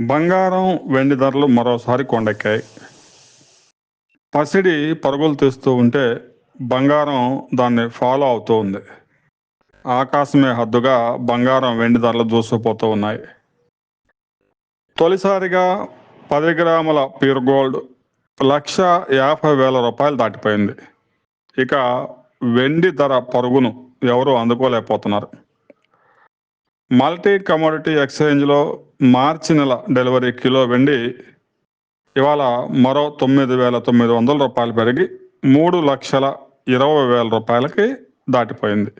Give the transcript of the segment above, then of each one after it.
బంగారం వెండి ధరలు మరోసారి కొండెక్కాయి. పసిడి పరుగులు తీస్తూ ఉంటే బంగారం దాన్ని ఫాలో అవుతూ ఉంది. ఆకాశమే హద్దుగా బంగారం వెండి ధరలు దూసుకుపోతూ ఉన్నాయి. తొలిసారిగా పది గ్రాముల ప్యూర్ గోల్డ్ లక్ష యాభై వేల రూపాయలు దాటిపోయింది. ఇక వెండి ధర పరుగును ఎవరు అందుకోలేకపోతున్నారు. మల్టీ కమోడిటీ ఎక్స్చేంజ్లో మార్చి నెల డెలివరీ కిలో వెండి ఇవాళ మరో తొమ్మిది వేల తొమ్మిది వందల రూపాయలు పెరిగి మూడు లక్షల ఇరవై వేల రూపాయలకి దాటిపోయింది.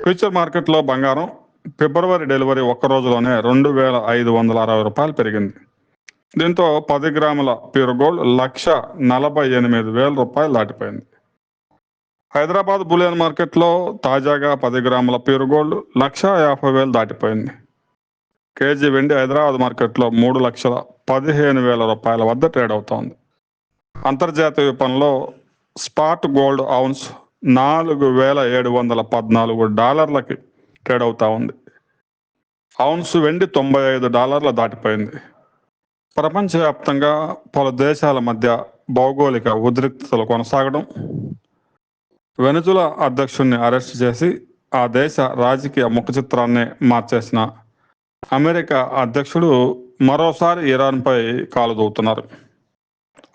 ఫ్యూచర్ మార్కెట్లో బంగారం ఫిబ్రవరి డెలివరీ ఒక్క రోజులోనే రెండు వేల ఐదు వందల అరవై రూపాయలు పెరిగింది. దీంతో పది గ్రాముల ప్యూర్ గోల్డ్ లక్ష నలభై ఎనిమిది వేల రూపాయలు దాటిపోయింది. హైదరాబాద్ బులియన్ మార్కెట్లో తాజాగా పది గ్రాముల ప్యూర్ గోల్డ్ లక్ష యాభై వేలు దాటిపోయింది. కేజీ వెండి హైదరాబాద్ మార్కెట్లో మూడు లక్షల పదిహేను వేల రూపాయల వద్ద ట్రేడ్ అవుతోంది. అంతర్జాతీయ పనిలో స్పాట్ గోల్డ్ ఔన్స్ నాలుగు వేల ఏడు వందల పద్నాలుగు డాలర్లకి ట్రేడ్ అవుతా ఉంది. ఔన్స్ వెండి తొంభై ఐదు డాలర్ల దాటిపోయింది. ప్రపంచవ్యాప్తంగా పలు దేశాల మధ్య భౌగోళిక ఉద్రిక్తతలు కొనసాగడం వెనుజుల అధ్యక్షుడిని అరెస్ట్ చేసి ఆ దేశ రాజకీయ ముఖ చిత్రాన్ని మార్చేసిన అమెరికా అధ్యక్షుడు మరోసారి ఇరాన్పై కాలుదూతున్నారు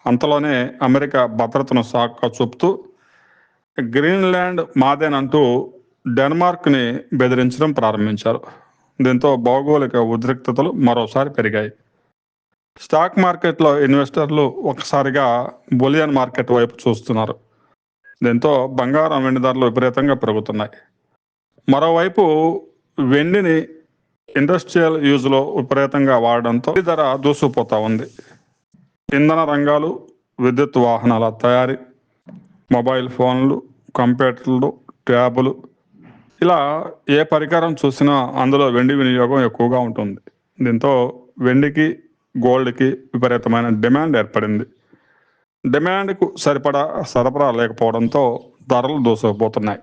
అంతలోనే అమెరికా భద్రతను సాక్క చూపుతూ గ్రీన్లాండ్ మాదేనంటూ డెన్మార్క్ని బెదిరించడం ప్రారంభించారు. దీంతో భౌగోళిక ఉద్రిక్తతలు మరోసారి పెరిగాయి. స్టాక్ మార్కెట్లో ఇన్వెస్టర్లు ఒకసారిగా బులియన్ మార్కెట్ వైపు చూస్తున్నారు. దీంతో బంగారం వెండి ధరలు విపరీతంగా పెరుగుతున్నాయి. మరోవైపు వెండిని ఇండస్ట్రియల్ యూజ్లో విపరీతంగా వాడడంతో ఈ ధర దూసుకుపోతా ఉంది. ఇంధన రంగాలు విద్యుత్ వాహనాల తయారీ మొబైల్ ఫోన్లు కంప్యూటర్లు ట్యాబులు ఇలా ఏ పరికరం చూసినా అందులో వెండి వినియోగం ఎక్కువగా ఉంటుంది. దీంతో వెండికి గోల్డ్కి విపరీతమైన డిమాండ్ ఏర్పడింది. డిమాండ్కు సరిపడా సరఫరా లేకపోవడంతో ధరలు దూసుకుపోతున్నాయి.